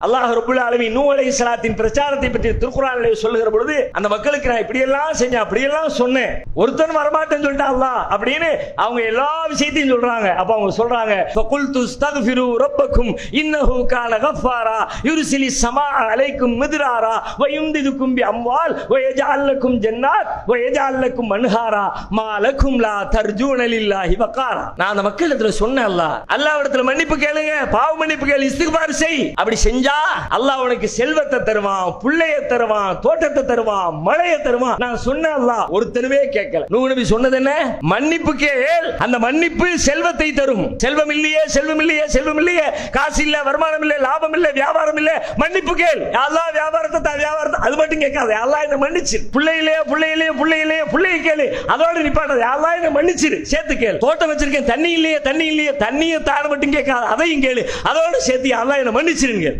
அல்லாஹ் ரபுல் ஆலமீன் நூ அலை இஸ்லாத்தின் பிரச்சாரத்தை பற்றி திருக்குறானிலே சொல்லுகிற பொழுது அந்த மக்களுக்கு நான் இப்படி எல்லாம் செஞ்சேன் அப்படி எல்லாம் சொன்னேன். ஒருத்தன் வரமாட்டேன்னு சொல்லிட்டா அல்லா அப்படின்னு அவங்க எல்லா விஷயத்தையும் சொல்றாங்க. அப்ப அவங்க சொல்றாங்க ஃபகுல்து ஸ்தக்ஃபிரு ரப்பக்கும் இன்னஹு கான கஃபாரா யுர்சிலி சமா அலைக்கும் மித்ராரா வ யும்திதுக்கும் பி அம்வால் வ யஜஅல் லக்கும் ஜன்னாத் வ யஜஅல் லக்கும் அன்ஹாரா மா லக்கும் லா தர்ஜூன லில்லாஹி வகாரா. நான் அந்த மக்களிடத்துல சொன்னேன் அல்லாஹ் அல்லாஹ்விடத்துல மன்னிப்பு கேளுங்க பாவ மன்னிப்பு கேளு இஸ்திக்பார் செய். அப்படி செஞ்ச அல்லாஹ் உனக்கு செல்வத்தை தருவான் புள்ளைய தருவான் தோட்டத்தை தருவான் மழையை தருவான். நான் சொன்னேன் அல்லாஹ் ஒருத்தனுமே கேட்கல. நூ நபி சொன்னது என்ன? மன்னிப்பு கேள் அந்த மன்னிப்பு செல்வத்தை தரும். செல்வம் இல்லையே செல்வம் இல்லையே செல்வம் இல்லையே. காசு இல்ல வருமானம் இல்ல லாபம் இல்ல வியாபாரம் இல்ல. மன்னிப்பு கேள் எல்லாம் வியாபாரத்தை தா வியாபாரத்தை அது மட்டும் கேட்காத. எல்லாம் என்ன மன்னிச்சு பிள்ளையிலேயே பிள்ளையிலேயே பிள்ளையிலேயே பிள்ளையை கேளு. அதோட நிப்பாட்டது. எல்லாம் என்ன மன்னிச்சிரு. சேர்த்து கேள். தோட்டம் வச்சிருக்கேன் தண்ணி இல்லையே தண்ணி இல்லையே தண்ணியை தாழ மட்டும் கேட்காது. அதையும் கேளு. அதோட சேர்த்து எல்லாம் என்ன மன்னிச்சிருங்க